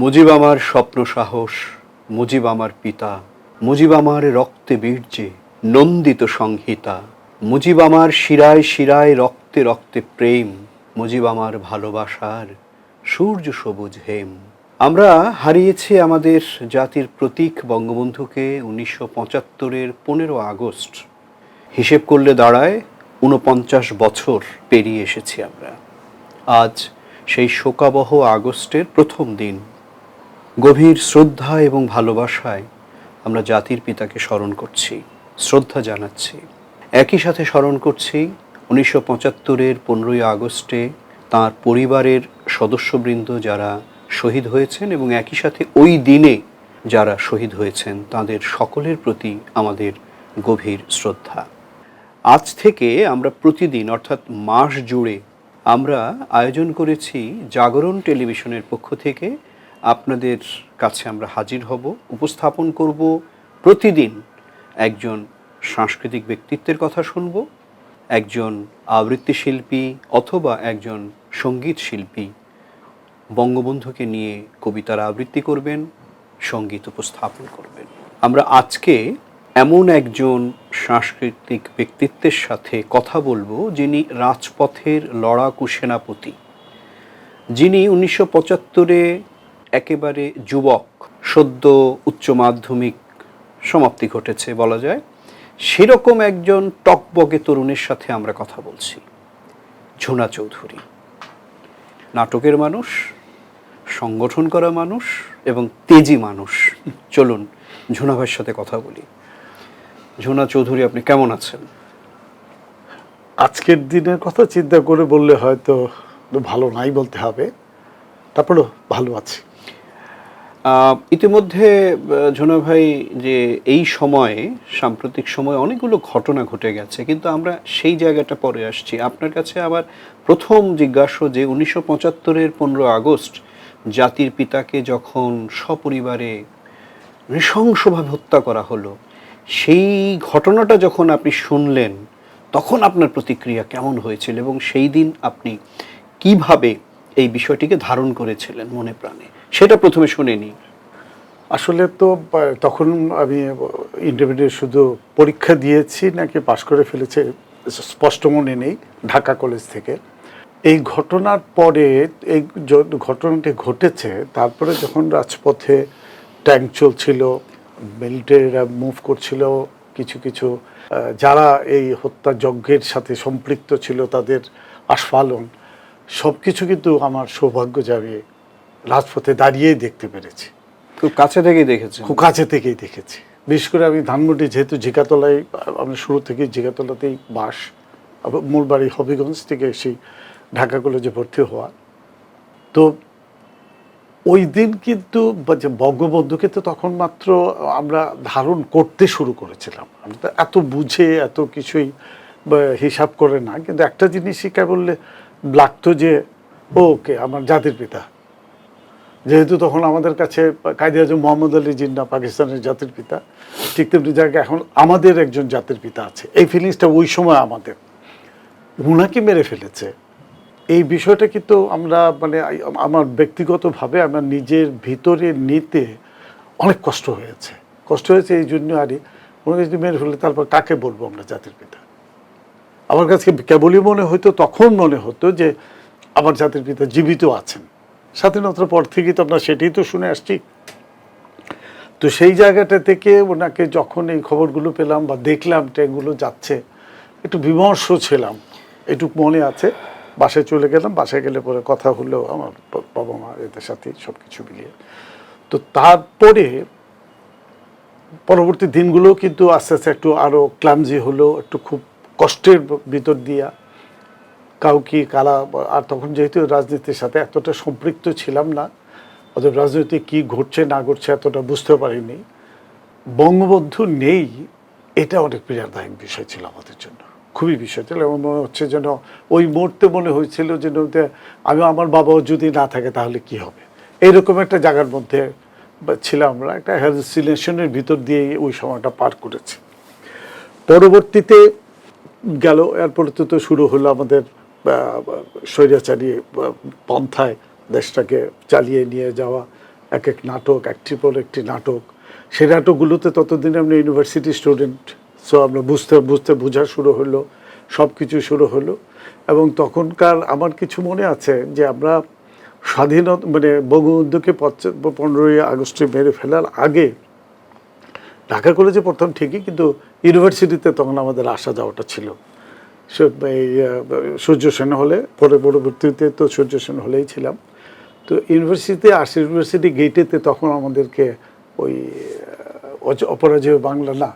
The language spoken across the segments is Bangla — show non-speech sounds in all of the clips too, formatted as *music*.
মুজিব আমার স্বপ্ন সাহস, মুজিব আমার পিতা, মুজিব আমার রক্তে বীর্যে নন্দিত সংহিতা, মুজিব আমার শিরায় শিরায় রক্তে রক্তে প্রেম, মুজিব আমার ভালোবাসার সূর্য সবুজ হেম। আমরা হারিয়েছি আমাদের জাতির প্রতীক বঙ্গবন্ধুকে উনিশশো পঁচাত্তরের পনেরো আগস্ট। হিসেব করলে দাঁড়ায় ঊনপঞ্চাশ বছর পেরিয়ে এসেছি আমরা। আজ সেই শোকাবহ আগস্টের প্রথম দিন। গভীর শ্রদ্ধা এবং ভালোবাসায় আমরা জাতির পিতাকে স্মরণ করছি, শ্রদ্ধা জানাচ্ছি। একই সাথে স্মরণ করছি, উনিশশো পঁচাত্তরের পনেরোই আগস্টে তার পরিবারের সদস্যবৃন্দ যারা শহীদ হয়েছেন এবং একই সাথে ওই দিনে যারা শহীদ হয়েছেন, তাদের সকলের প্রতি আমাদের গভীর শ্রদ্ধা। আজ থেকে আমরা প্রতিদিন, অর্থাৎ মাস জুড়ে, আমরা আয়োজন করেছি জাগরণ টেলিভিশনের পক্ষ থেকে আপনাদের কাছে আমরা হাজির হব, উপস্থাপন করব, প্রতিদিন একজন সাংস্কৃতিক ব্যক্তিত্বের কথা শুনব, একজন আবৃত্তি শিল্পী অথবা একজন সংগীত শিল্পী। বঙ্গবন্ধুকে নিয়ে কবিতার আবৃত্তি করবেন, সংগীত উপস্থাপন করবেন। আমরা আজকে এমন একজন সাংস্কৃতিক ব্যক্তিত্বের সাথে কথা বলব যিনি রাজপথের লড়াকু সেনাপতি। যিনি উনিশশো পঁচাত্তরে একেবারে যুবক, সদ্য উচ্চ মাধ্যমিক সমাপ্তি ঘটেছে বলা যায়। সেরকম একজন টকবগে তরুণের সাথে আমরা কথা বলছি। ঝুনা চৌধুরী। নাটকের মানুষ, সংগঠন করা মানুষ এবং তেজি মানুষ। চলুন ঝুনা ভাইয়ের সাথে কথা বলি। ঝুনা চৌধুরী, আপনি কেমন আছেন? আজকের দিনের কথা চিন্তা করে বললে হয়তো ভালো নাই বলতে হবে। তারপরেও ভালো আছি। ইতিমধ্যে ঝুনা ভাই, যে এই সময়ে, সাম্প্রতিক সময়ে অনেকগুলো ঘটনা ঘটে গেছে, কিন্তু আমরা সেই জায়গাটা পরে আসছি। আপনার কাছে আবার প্রথম জিজ্ঞাসা যে উনিশশো পঁচাত্তরের পনেরো আগস্ট, জাতির পিতাকে যখন সপরিবারে নৃশংসভাবে হত্যা করা হলো, সেই ঘটনাটা যখন আপনি শুনলেন, তখন আপনার প্রতিক্রিয়া কেমন হয়েছিল এবং সেই দিন আপনি কীভাবে এই বিষয়টিকে ধারণ করেছিলেন মনে প্রাণে। সেটা প্রথমে শুনে নিই আসলে তো তখন আমি ইন্টারমিডিয়েট শুধু পরীক্ষা দিয়েছি নাকি পাশ করে ফেলেছে, স্পষ্ট মনে নেই, ঢাকা কলেজ থেকে। এই ঘটনার পরে, এই ঘটনাটি ঘটেছে, তারপরে যখন রাজপথে ট্যাঙ্ক চলছিল মিলিটারিরা মুভ করছিল, কিছু কিছু যারা এই হত্যা যজ্ঞের সাথে সম্পৃক্ত ছিল, তাদের আস্ফালন সব কিছু কিন্তু আমার সৌভাগ্য যাবে রাজপথে দাঁড়িয়েই দেখতে পেরেছি। খুব কাছে থেকেই দেখেছি খুব কাছে থেকেই দেখেছি। বিশেষ করে আমি ধানমন্ডি যেহেতু জিকাতলায় আমি শুরু থেকেই জিকাতলাতেই বাস মূল বাড়ি হবিগঞ্জ থেকে সেই ঢাকা কলেজে ভর্তি হওয়া। তো ওই দিন কিন্তু যে বঙ্গবন্ধুকে তো তখন মাত্র আমরা ধারণ করতে শুরু করেছিলাম। আমরা তো এত বুঝে এত কিছুই হিসাব করে না কিন্তু একটা জিনিসই কে বললে লাগতো যে, ওকে, আমার জাতির পিতা। যেহেতু তখন আমাদের কাছে কায়দে আজম মোহাম্মদ আলী জিন্না পাকিস্তানের জাতির পিতা, ঠিক তেমনি জায়গায় এখন আমাদের একজন জাতির পিতা আছে। এই ফিলিংসটা ওই সময় আমাদের। উনাকে মেরে ফেলেছে। এই বিষয়টা কিন্তু আমরা মানে আমার ব্যক্তিগতভাবে আমার নিজের ভিতরে নিতে অনেক কষ্ট হয়েছে। কষ্ট হয়েছে এই জন্য আরই ওনাকে যদি মেরে ফেলে, তারপর কাকে বলব আমরা জাতির পিতা? আমার কাছে কেবলই মনে হতো তখন মনে হতো যে আমার জাতির পিতা জীবিত আছেন। স্বাধীনতার পর থেকেই তো আমরা সেটাই তো শুনে আসছি। তো সেই জায়গাটা থেকে ওনাকে যখন এই খবরগুলো পেলাম বা দেখলাম ট্রেনগুলো যাচ্ছে, একটু বিমর্ষ ছিলাম। এটুক মনে আছে, বাসায় চলে গেলাম, বাসায় গেলে পরে কথা হলো আমার বাবা মা, এদের সাথে সব কিছু মিলিয়ে। তো তারপরে পরবর্তী দিনগুলো কিন্তু আস্তে আস্তে একটু আরও ক্লামজি হলো, একটু খুব কষ্টের ভিতর দিয়া কাউকে কারা আর তখন যেহেতু রাজনীতির সাথে এতটা সম্পৃক্ত ছিলাম না, অতএব রাজনীতি কি ঘটছে, না ঘটছে এতটা বুঝতে পারিনি। বঙ্গবন্ধু নেই, এটা অনেক পীড়াদায়ক বিষয় ছিল আমাদের জন্য, খুবই বিষয় ছিল এবং মনে হচ্ছে যেন ওই মুহূর্তে মনে হয়েছিল যেন আমি আমার বাবাও যদি না থাকে তাহলে কি হবে। এইরকম একটা জায়গার মধ্যে ছিলাম আমরা, একটা হ্যালুসিনেশনের ভিতর দিয়ে ওই সময়টা পার করেছি। পরবর্তীতে গেল। এরপরে তো শুরু হলো আমাদের স্বৈরাচারী পন্থায় দেশটাকে চালিয়ে নিয়ে যাওয়া। এক এক নাটক একটির পর একটি নাটক। সেই নাটকগুলোতে ততদিন আমরা ইউনিভার্সিটি স্টুডেন্ট সো আমরা বুঝতে বুঝতে বোঝা শুরু হলো সব কিছু শুরু হলো। এবং তখনকার আমার কিছু মনে আছে যে আমরা স্বাধীনতা মানে বঙ্গবন্ধুকে পনেরোই আগস্টে মেরে ফেলার আগে ঢাকা কলেজে পড়তাম ঠিকই, কিন্তু ইউনিভার্সিটিতে তখন আমাদের আসা যাওয়াটা ছিল। সূর্য সেন হলে, পরে পরবর্তীতে তো সূর্য সেন হলেই ছিলাম। তো ইউনিভার্সিটিতে আসে ইউনিভার্সিটি গেটেতে তখন আমাদেরকে ওই অপরাজেয় বাংলা না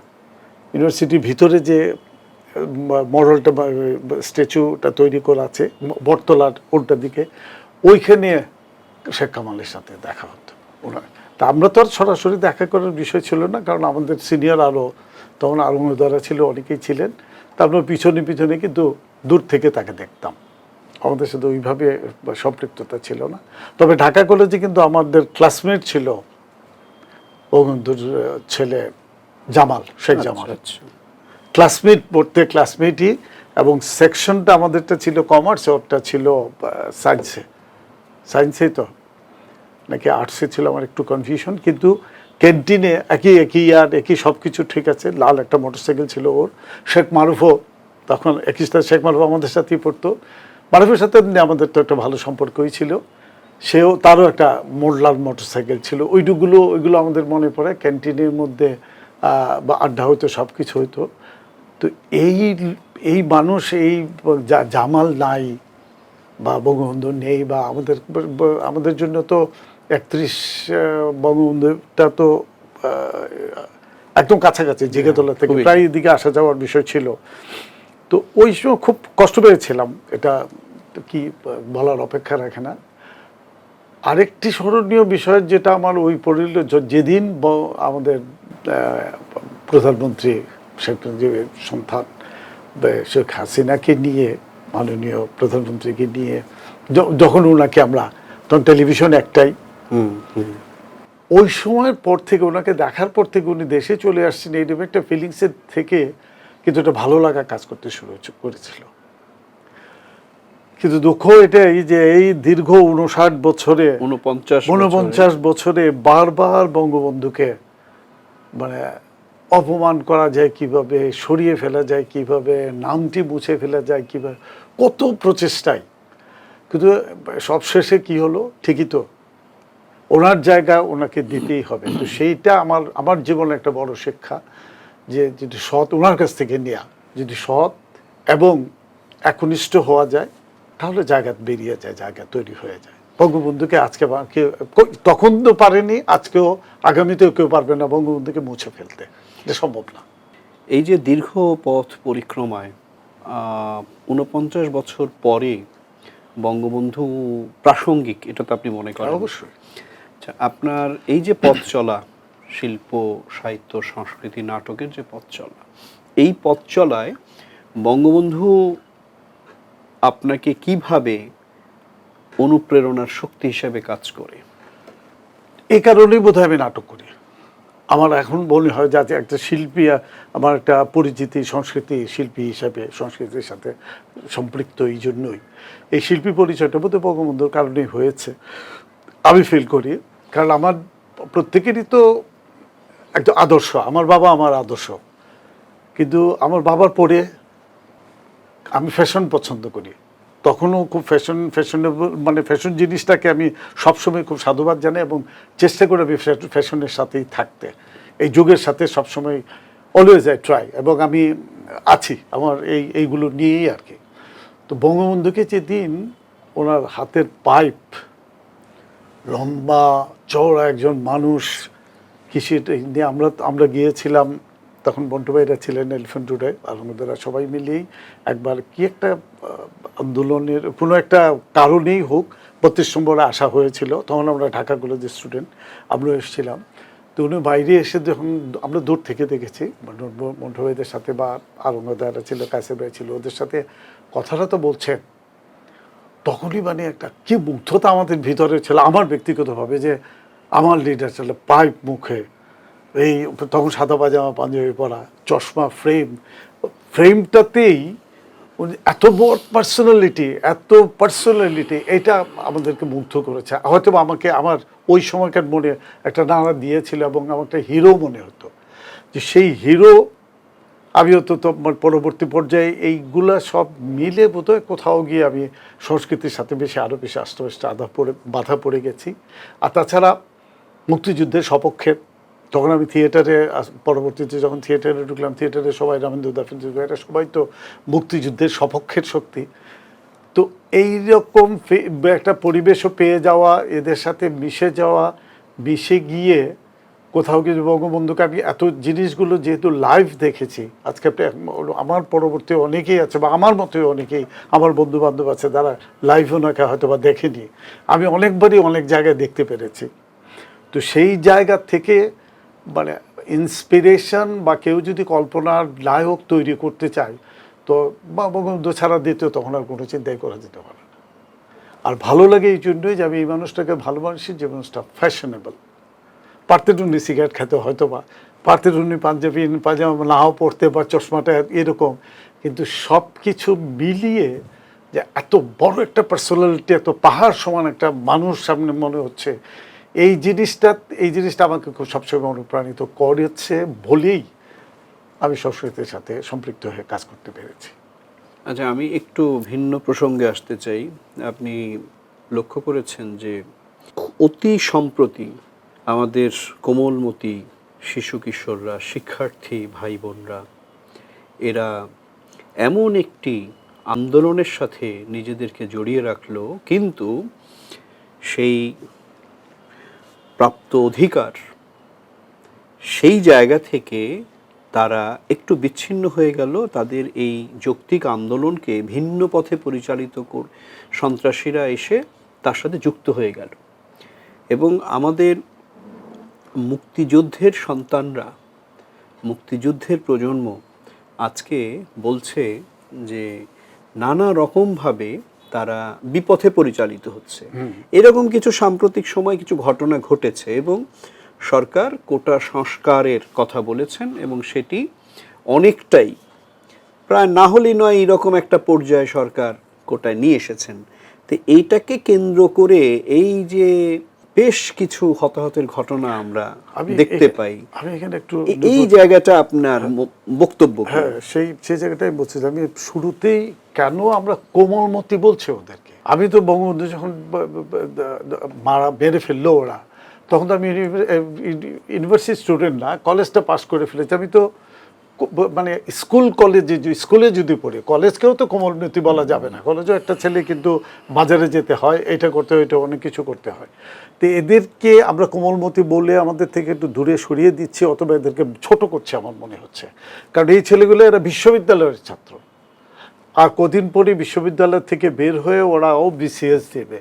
ইউনিভার্সিটির ভিতরে যে মডেলটা স্ট্যাচুটা তৈরি করা আছে বটতলার উল্টা দিকে, ওইখানে শেখ কামালের সাথে দেখা হতো। ওনার, তা আমরা তো আর সরাসরি দেখা করার বিষয় ছিল না, কারণ আমাদের সিনিয়র আরও তখন আরও দ্বারা ছিল অনেকেই ছিলেন। তা আমরা পিছনে পিছনে কিন্তু দূর থেকে তাকে দেখতাম। আমাদের সাথে ওইভাবে সম্পৃক্ততা ছিল না। তবে ঢাকা কলেজে কিন্তু আমাদের ক্লাসমেট ছিল বঙ্গবন্ধুর ছেলে জামাল শেখ জামাল। আচ্ছা। ক্লাসমেট পড়তে ক্লাসমেটই এবং সেকশনটা আমাদেরটা ছিল কমার্স ওরটা ছিল সায়েন্সে সায়েন্সেই তো। নাকি আর্টসে ছিল আমার একটু কনফিউশন কিন্তু ক্যান্টিনে একই একই ইয়ার একই সব কিছু ঠিক আছে, লাল একটা মোটরসাইকেল ছিল ওর। শেখ মারুফও তখন একই সাথে, শেখ মারুফ আমাদের সাথেই পড়তো। মারুফের সাথে আমাদের তো একটা ভালো সম্পর্কই ছিল। সেও, তারও একটা মোড়লাল মোটরসাইকেল ছিল। ওইটুকুগুলো ওইগুলো আমাদের মনে পড়ে, ক্যান্টিনের মধ্যে বা আড্ডা হইতো সব কিছু হইতো। তো এই এই মানুষ, এই জামাল নাই, বা বঙ্গবন্ধু নেই, বা আমাদের আমাদের জন্য তো একত্রিশ বঙ্গবন্ধুটা তো একদম কাছাকাছি জিগেতলা থেকে প্রায় এদিকে আসা যাওয়ার বিষয় ছিল। তো ওই সময় খুব কষ্ট পেয়েছিলাম এটা কি বলার অপেক্ষা রাখে না। আরেকটি স্মরণীয় বিষয় যেটা আমার ওই পড়িল যেদিন আমাদের প্রধানমন্ত্রী শেখ মুজিবের সন্তান শেখ হাসিনাকে নিয়ে মাননীয় প্রধানমন্ত্রীকে নিয়ে যখন ওনাকে আমরা তখন টেলিভিশন একটাই ওই সময়ের পর থেকে ওনাকে দেখার পর থেকে উনি দেশে চলে আসছেন এইরকম একটা ফিলিংসের থেকে কিন্তু একটা ভালো লাগা কাজ করতে শুরু করেছিল। কিন্তু দুঃখ এটাই যে এই দীর্ঘ উনষাট বছরে উনপঞ্চাশ বছরে। বারবার বঙ্গবন্ধুকে মানে অপমান করা যায় কীভাবে সরিয়ে ফেলা যায় কীভাবে নামটি মুছে ফেলা যায় কীভাবে কত প্রচেষ্টায় কিন্তু সবশেষে কি হলো? ঠিকই তো ওনার জায়গা ওনাকে দিতেই হবে। তো সেইটা আমার আমার জীবনে একটা বড় শিক্ষা যে যদি সৎ ওনার কাছ থেকে নেওয়া যদি সৎ এবং একনিষ্ঠ হওয়া যায় তাহলে জায়গা বেরিয়ে যায় জায়গা তৈরি হয়ে যায়। বঙ্গবন্ধুকে আজকে কেউ তখন তো পারেনি আজকেও আগামীতেও কেউ পারবে না বঙ্গবন্ধুকে মুছে ফেলতে। এটা সম্ভব না। এই যে দীর্ঘ পথ পরিক্রমায় উনপঞ্চাশ বছর পরে বঙ্গবন্ধু প্রাসঙ্গিক এটা তো আপনি মনে করেন? অবশ্যই। আচ্ছা আপনার এই যে পথ চলা, শিল্প, সাহিত্য, সংস্কৃতি, নাটকের যে পথ চলা, এই পথ চলায় বঙ্গবন্ধু আপনাকে কীভাবে অনুপ্রেরণার শক্তি হিসেবে কাজ করে? এই কারণেই বোধহয় আমি নাটক করি। আমার এখন মনে হয় যাতে একটা শিল্পী, আমার একটা পরিচিতি সংস্কৃতি শিল্পী হিসাবে, সংস্কৃতির সাথে সম্পৃক্ত এই জন্যই। এই শিল্পী পরিচয়টা বোধহয় বঙ্গবন্ধুর কারণেই হয়েছে। আমি ফিল করি কারণ আমার প্রত্যেকেরই তো একটা আদর্শ, আমার বাবা আমার আদর্শ। কিন্তু আমার বাবার পরে আমি ফ্যাশন পছন্দ করি। তখনও খুব ফ্যাশন ফ্যাশনেবল মানে ফ্যাশন জিনিসটাকে আমি সবসময় খুব সাধুবাদ জানাই এবং চেষ্টা করে আমি ফ্যাশনের সাথেই থাকতে। এই যুগের সাথে সবসময় অলওয়েজ আই ট্রাই এবং আমি আছি আমার এই, এইগুলো নিয়েই আর কি। তো বঙ্গবন্ধুকে যেদিন ওনার হাতের পাইপ লম্বা, চওড়া একজন মানুষ। কৃষি নিয়ে আমরা আমরা গিয়েছিলাম, তখন বন্টু ভাইরা ছিলেন এলিফেন্ট রোডে আলমদারা সবাই মিলেই একবার কি একটা আন্দোলনের, কোনো একটা কারণেই হোক, বত্রিশ নম্বরে আসা হয়েছিল। তখন আমরা ঢাকা কলেজের স্টুডেন্ট আমরা এসেছিলাম। তো উনি বাইরে এসে যখন আমরা দূর থেকে দেখেছি মন্টু ভাইদের সাথে বা আলমদারা ছিল কাসে ভাই ছিল, ওদের সাথে কথাটা তো বলছেন। তখনই মানে একটা কি মুগ্ধতা আমাদের ভিতরে ছিল, আমার ব্যক্তিগতভাবে যে আমার লিডার ছিল, পাইপ মুখে, এই তখন সাদা পাজামা, পাঞ্জাবি পরা, চশমা ফ্রেম ফ্রেমটাতেই এত বড় পার্সোনালিটি এত পার্সোনালিটি এটা আমাদেরকে মুগ্ধ করেছে। হয়তো আমাকে, আমার ওই সময়কার মনে একটা নাড়া দিয়েছিল এবং আমার একটা হিরো মনে হতো যে সেই হিরো আমি হয়তো তো আমার পরবর্তী পর্যায়ে এইগুলা সব মিলে বোধহয় কোথাও গিয়ে আমি সংস্কৃতির সাথে বেশি আরও বেশি আস্তে আধা পড়ে, বাধা পড়ে গেছি। আর তাছাড়া মুক্তিযুদ্ধের সপক্ষে তখন আমি থিয়েটারে পরবর্তীতে যখন থিয়েটারে ঢুকলাম থিয়েটারে সবাই রামেন্দ্র দাফিন এটা সবাই তো মুক্তিযুদ্ধের সপক্ষের শক্তি। তো এই রকম একটা পরিবেশও পেয়ে যাওয়া, এদের সাথে মিশে যাওয়া, মিশে গিয়ে কোথাও কিছু বঙ্গবন্ধুকে আমি এত জিনিসগুলো যেহেতু লাইভ দেখেছি আজকে আমার পরবর্তী অনেকেই আছে বা আমার মতোই অনেকেই আমার বন্ধু বান্ধব আছে যারা লাইভ ওনাকে হয়তো বা দেখেনি। আমি অনেকবারই অনেক জায়গায় দেখতে পেরেছি। তো সেই জায়গা থেকে মানে ইন্সপিরেশন বা কেউ যদি কল্পনার নায়ক তৈরি করতে চায়, তো বা বঙ্গবন্ধু ছাড়া দ্বিতীয় তখন আর কোনো চিন্তাই করা যেতে পারে না। আর ভালো লাগে এই জন্যই যে আমি এই মানুষটাকে ভালোবাসি, যে মানুষটা ফ্যাশনেবল পারতেন সিগারেট খেতে হয়তো বা পারতেন পাঞ্জাবি, পাজামা নাও পড়তে বা চশমাটা এরকম, কিন্তু সব কিছু মিলিয়ে যে এত বড় একটা পার্সোনালিটি এত পাহাড় সমান একটা মানুষ সামনে মনে হচ্ছে, এই জিনিসটা এই জিনিসটা আমাকে খুব সবসময় অনুপ্রাণিত করেছে বলেই আমি সংস্কৃতির সাথে সম্পৃক্ত হয়ে কাজ করতে পেরেছি। আচ্ছা আমি একটু ভিন্ন প্রসঙ্গে আসতে চাই। আপনি লক্ষ্য করেছেন যে অতি সম্প্রতি আমাদের কোমলমতি শিশু কিশোররা, শিক্ষার্থী ভাই বোনরা এরা এমন একটি আন্দোলনের সাথে নিজেদেরকে জড়িয়ে রাখল, কিন্তু সেই প্রাপ্ত অধিকার সেই জায়গা থেকে তারা একটু বিচ্ছিন্ন হয়ে গেল। তাদের এই যৌক্তিক আন্দোলনকে ভিন্ন পথে পরিচালিত কর, সন্ত্রাসীরা এসে তার সাথে যুক্ত হয়ে গেল। এবং আমাদের মুক্তিযুদ্ধের সন্তানরা মুক্তিযুদ্ধের প্রজন্ম আজকে বলছে যে নানা রকমভাবে তারা বিপথে পরিচালিত হচ্ছে। এরকম কিছু সাম্প্রতিক সময় কিছু ঘটনা ঘটেছে এবং সরকার কোটা সংস্কারের কথা বলেছেন এবং সেটি অনেকটাই প্রায় না হলেই নয় এরকম একটা পর্যায়ে সরকার কোটায় নিয়ে এসেছেন। তো এইটাকে কেন্দ্র করে এই যে বেশ কিছু হতাহতের ঘটনা আমরা আমি দেখতে পাই। আমি এখানে একটু এই জায়গাটা আপনার বক্তব্য হ্যাঁ সেই সেই জায়গাটাই বলছি আমি শুরুতেই কেন আমরা কোমলমতি বলছি ওদেরকে? আমি তো বঙ্গবন্ধু যখন মারা মেরে ফেলল ওরা তখন তো আমি ইউনিভার্সিটি স্টুডেন্ট না কলেজটা পাস করে ফেলেছি। আমি তো মানে স্কুল, কলেজে স্কুলে যদি পড়ি, কলেজকেও তো কোমলমতি বলা যাবে না। কলেজও একটা ছেলে কিন্তু বাজারে যেতে হয়, এটা করতে হয়, এটা অনেক কিছু করতে হয়। তো এদেরকে আমরা কোমলমতি বলে আমাদের থেকে একটু দূরে সরিয়ে দিচ্ছি, অথবা এদেরকে ছোট করছে আমার মনে হচ্ছে। কারণ এই ছেলেগুলো এরা বিশ্ববিদ্যালয়ের ছাত্র। আর কদিন পরে বিশ্ববিদ্যালয় থেকে বের হয়ে ওরাও বিসিএস দেবে।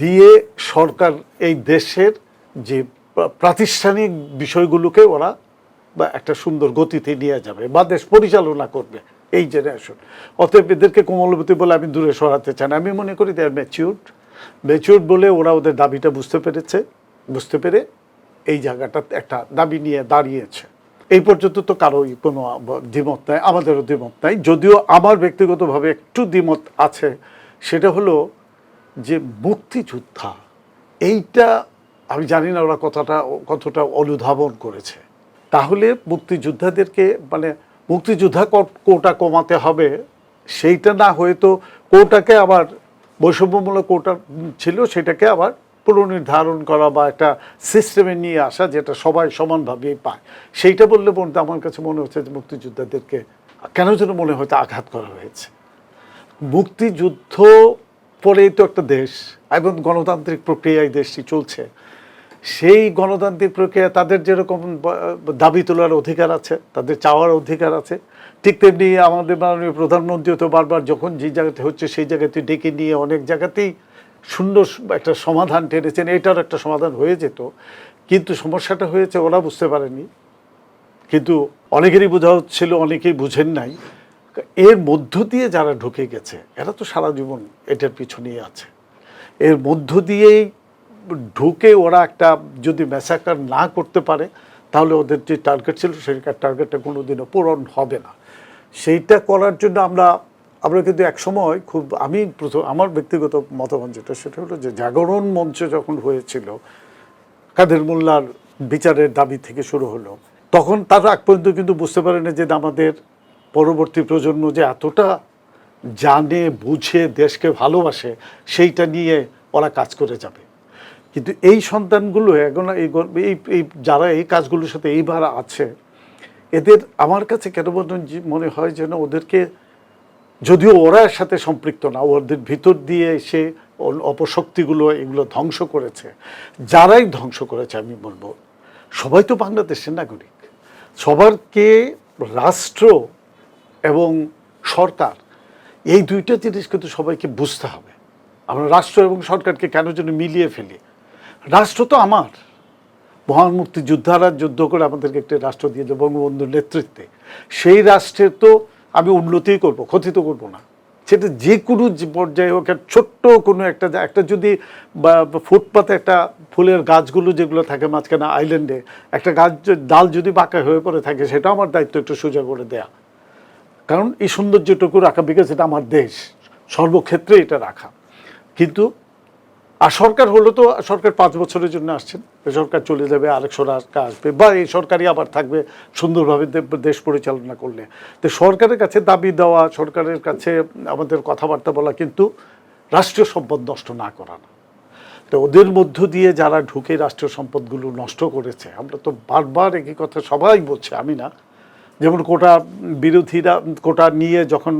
দিয়ে সরকার এই দেশের যে প্রাতিষ্ঠানিক বিষয়গুলোকে ওরা বা একটা সুন্দর গতিতে নিয়ে যাবে বা দেশ পরিচালনা করবে, এই জেনারেশন অতএব এদেরকে কোমলবতী বলে আমি দূরে সরাতে চাই না। আমি মনে করি দেয়ার ম্যাচিউর্ড ম্যাচিউর্ড বলে ওরা ওদের দাবিটা বুঝতে পেরেছে, বুঝতে পেরে এই জায়গাটা একটা দাবি নিয়ে দাঁড়িয়েছে। এই পর্যন্ত তো কারোই কোনো দ্বিমত নাই, আমাদেরও দ্বিমত নাই। যদিও আমার ব্যক্তিগতভাবে একটু দ্বিমত আছে, সেটা হলো যে মুক্তিযোদ্ধা, এইটা আমি জানি না ওরা কতটা কতটা অনুধাবন করেছে। তাহলে মুক্তিযোদ্ধাদেরকে মানে মুক্তিযোদ্ধা কোটা কমাতে হবে, সেইটা না হয়ে তো কোটাকে আবার বৈষম্যমূলক কোটা ছিল সেটাকে আবার পুনর্নির্ধারণ করা বা একটা সিস্টেমে নিয়ে আসা যেটা সবাই সমানভাবেই পায়। সেইটা বললে বলতে আমার কাছে মনে হচ্ছে যে মুক্তিযোদ্ধাদেরকে কেন যেন মনে হয়তো আঘাত করা হয়েছে। মুক্তিযুদ্ধ পরেই তো একটা দেশ এবং গণতান্ত্রিক প্রক্রিয়ায় দেশটি চলছে। সেই গণতান্ত্রিক প্রক্রিয়া তাদের যেরকম দাবি তোলার অধিকার আছে, তাদের চাওয়ার অধিকার আছে, ঠিক তেমনি আমাদের মাননীয় প্রধানমন্ত্রী তো বারবার যখন যে জায়গাতে হচ্ছে সেই জায়গাতে ডেকে নিয়ে অনেক জায়গাতেই সুন্দর একটা সমাধান টেনেছেন, এটার একটা সমাধান হয়ে যেত। কিন্তু সমস্যাটা হয়েছে, ওরা বুঝতে পারেনি। কিন্তু অনেকেরই বোঝা হচ্ছিল, অনেকেই বুঝেন নাই। এর মধ্য দিয়ে যারা ঢুকে গেছে, এরা তো সারা জীবন এটার পিছনেই আছে। এর মধ্য দিয়েই ঢুকে ওরা একটা যদি ম্যাসাকার না করতে পারে, তাহলে ওদের যে টার্গেট ছিল সেই টার্গেটটা কোনো দিনও পূরণ হবে না। সেইটা করার জন্য আমরা আমরা কিন্তু এক সময় খুব, আমি প্রথম, আমার ব্যক্তিগত মতামত যেটা, সেটা হলো যে জাগরণ মঞ্চ যখন হয়েছিল, কাদের মোল্লার বিচারের দাবি থেকে শুরু হলো, তখন তারা আগ পর্যন্ত কিন্তু বুঝতে পারে না যে আমাদের পরবর্তী প্রজন্ম যে এতটা জানে, বুঝে, দেশকে ভালোবাসে, সেইটা নিয়ে ওরা কাজ করে যাবে। কিন্তু এই সন্তানগুলো এখন এই এই যারা এই কাজগুলোর সাথে এইবার আছে, এদের আমার কাছে কেন মনে হয় যেন ওদেরকে যদিও ওরা এর সাথে সম্পৃক্ত না, ওদের ভিতর দিয়ে এসে অপশক্তিগুলো এগুলো ধ্বংস করেছে। যারাই ধ্বংস করেছে আমি বলব, সবাই তো বাংলাদেশের নাগরিক। সবারকে রাষ্ট্র এবং সরকার, এই দুইটা জিনিস কিন্তু সবাইকে বুঝতে হবে। আমরা রাষ্ট্র এবং সরকারকে কেন যেন মিলিয়ে ফেলি? রাষ্ট্র তো আমার। মহান মুক্তিযোদ্ধারা যুদ্ধ করে আমাদেরকে একটি রাষ্ট্র দিয়েছে বঙ্গবন্ধুর নেতৃত্বে। সেই রাষ্ট্রের তো আমি উন্নতিই করব, ক্ষতি তো করব না। সেটা যে কোনো পর্যায়ে হোক ছোট্ট কোনো একটা একটা যদি ফুটপাতে একটা ফুলের গাছগুলো যেগুলো থাকে মাঝখানে আইল্যান্ডে, একটা গাছ ডাল যদি বাঁকা হয়ে পড়ে থাকে সেটা আমার দায়িত্ব একটু সোজা করে দেয়া। কারণ এই সৌন্দর্যটুকু রাখা, বিকজ এটা আমার দেশ, সর্বক্ষেত্রে এটা রাখা। কিন্তু আর সরকার হলো তো সরকার পাঁচ বছরের জন্য আসছেন। সরকার চলে যাবে আরেক সরকার আসবে বা এই সরকারই আবার থাকবে সুন্দরভাবে দেশ পরিচালনা করলে। তো সরকারের কাছে দাবি দেওয়া সরকারের কাছে আমাদের কথাবার্তা বলা কিন্তু রাষ্ট্রীয় সম্পদ নষ্ট না করা না। তো ওদের মধ্য দিয়ে যারা ঢুকে রাষ্ট্রীয় সম্পদগুলো নষ্ট করেছে আমরা তো বারবার একই কথা সবাই বলছে আমি না। যেমন কোটা বিরোধীরা কোটা নিয়ে যখন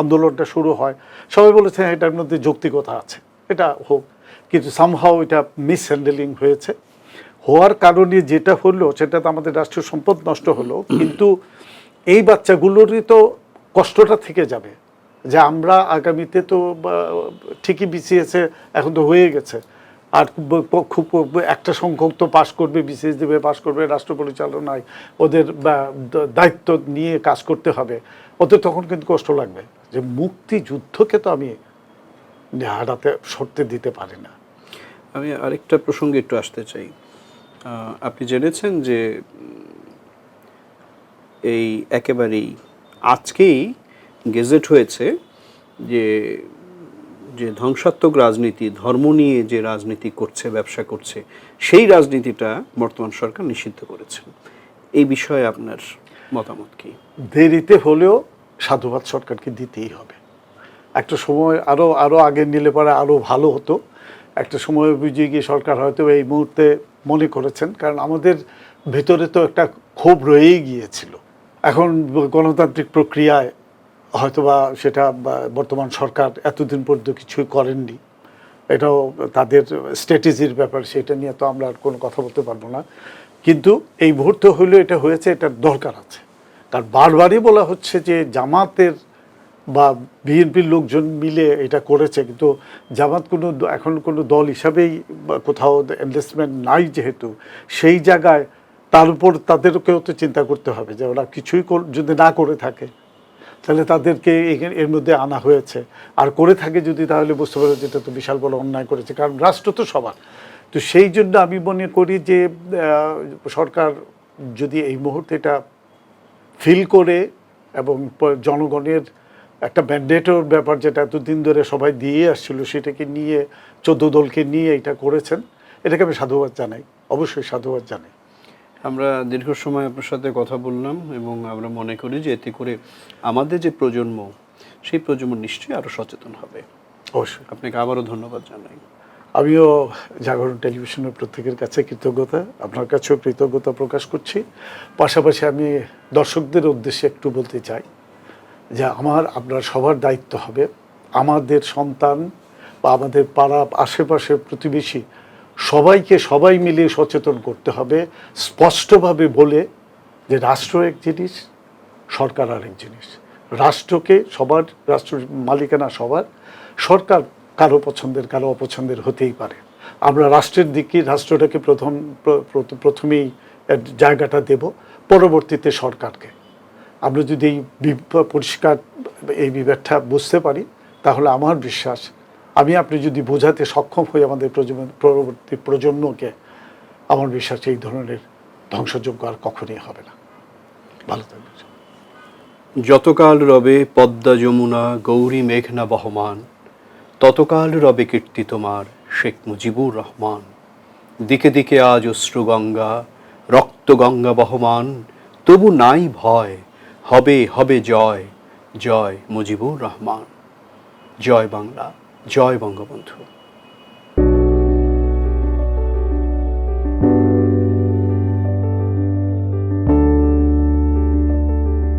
আন্দোলনটা শুরু হয় সবাই বলেছে হ্যাঁ, এটার মধ্যে যৌক্তিকতা আছে। এটা হোক কিন্তু সামহাও এটা মিসহ্যান্ডেলিং হয়েছে। হওয়ার কারণে যেটা হলো সেটা তো আমাদের রাষ্ট্রীয় সম্পদ নষ্ট হলো *clears throat* কিন্তু এই বাচ্চাগুলোরই তো কষ্টটা থেকে যাবে যে আমরা আগামীতে তো ঠিকই বিসিএসে এখন তো হয়ে গেছে। আর খুব- একটা সংখ্যক তো পাশ করবে বিসিএস দেবে পাশ করবে রাষ্ট্র পরিচালনায় ওদের দায়িত্ব নিয়ে কাজ করতে হবে। ওদের তখন কিন্তু কষ্ট লাগবে যে মুক্তিযুদ্ধকে তো আমি হারাতে সরতে দিতে পারি না। আমি আরেকটা প্রসঙ্গে একটু আসতে চাই। আপনি জেনেছেন যে এই একেবারেই আজকেই গেজেট হয়েছে যে যে ধ্বংসাত্মক রাজনীতি ধর্ম নিয়ে যে রাজনীতি করছে ব্যবসা করছে সেই রাজনীতিটা বর্তমান সরকার নিষিদ্ধ করেছেন। এই বিষয়ে আপনার মতামত কি? দেরিতে হলেও সাধুবাদ সরকারকে দিতেই হবে। একটা সময় আরও আরও আগে নিলে পরে আরও ভালো হতো। একটা সময় বুঝিয়ে গিয়ে সরকার হয়তো এই মুহূর্তে মনে করেছেন, কারণ আমাদের ভেতরে তো একটা ক্ষোভ রয়েই গিয়েছিল। এখন গণতান্ত্রিক প্রক্রিয়ায় হয়তোবা সেটা বর্তমান সরকার এতদিন পর্যন্ত কিছুই করেননি। এটাও তাদের স্ট্র্যাটেজির ব্যাপার, সেটা নিয়ে তো আমরা আর কোনো কথা বলতে পারব না। কিন্তু এই মুহূর্তে হলেও এটা হয়েছে, এটার দরকার আছে। কারণ বারবারই বলা হচ্ছে যে জামাতের বা বিএনপির লোকজন মিলে এটা করেছে, কিন্তু জামাত কোনো এখন কোনো দল হিসাবেই কোথাও ইনভেস্টমেন্ট নাই যেহেতু, সেই জায়গায় তার উপর তাদেরকেও তো চিন্তা করতে হবে যে ওরা কিছুই যদি না করে থাকে, তাহলে তাদেরকে এর মধ্যে আনা হয়েছে। আর করে থাকে যদি, তাহলে বুঝতে পারো যে এটা তো বিশাল বড় অন্যায় করেছে, কারণ রাষ্ট্র তো সবার। তো সেই জন্য আমি মনে করি যে সরকার যদি এই মুহূর্তে এটা ফিল করে এবং জনগণের একটা ম্যান্ডেটর ব্যাপার যেটা এতদিন ধরে সবাই দিয়ে আসছিল সেটাকে নিয়ে চোদ্দ দলকে নিয়ে এটা করেছেন এটাকে আমি সাধুবাদ জানাই অবশ্যই সাধুবাদ জানাই। আমরা দীর্ঘ সময় আপনার সাথে কথা বললাম এবং আমরা মনে করি যে এতে করে আমাদের যে প্রজন্ম সেই প্রজন্ম নিশ্চয়ই আরও সচেতন হবে। অবশ্যই। আপনাকে আবারও ধন্যবাদ জানাই। আমিও জাগরণ টেলিভিশনের প্রত্যেকের কাছে কৃতজ্ঞতা আপনার কাছেও কৃতজ্ঞতা প্রকাশ করছি। পাশাপাশি আমি দর্শকদের উদ্দেশ্যে একটু বলতে চাই যে আমার, আপনার সবার দায়িত্ব হবে। আমাদের সন্তান বা আমাদের পাড়া, আশেপাশের প্রতিবেশী সবাইকে সবাই মিলে সচেতন করতে হবে, স্পষ্টভাবে বলে যে রাষ্ট্র এক জিনিস, সরকার আরেক জিনিস। রাষ্ট্রকে সবার রাষ্ট্র মালিকানা সবার, সরকার কারও পছন্দের, কারও অপছন্দের হতেই পারে। আমরা রাষ্ট্রের দিকে, রাষ্ট্রটাকে প্রথম, প্র- প্র- প্রথমেই জায়গাটা দেব, পরবর্তীতে সরকারকে। আমরা যদি এই পরিষ্কার এই বিভেদটা বুঝতে পারি, তাহলে আমার বিশ্বাস, আমি আপনি যদি বোঝাতে সক্ষম হই আমাদের প্রজন্ম পরবর্তী প্রজন্মকে, আমার বিশ্বাস এই ধরনের ধ্বংসযোগ্য আর কখনই হবে না। ভালো থাকবে যতকাল রবে পদ্মা যমুনা, গৌরী মেঘনা বহমান, ততকাল রবে কীর্তি তোমার, শেখ মুজিবুর রহমান। দিকে দিকে আজ অশ্রু গঙ্গা রক্তগঙ্গা বহমান, তবু নাই ভয় হবে হবে জয় জয় মুজিবুর রহমান। জয় বাংলা জয় বঙ্গবন্ধু।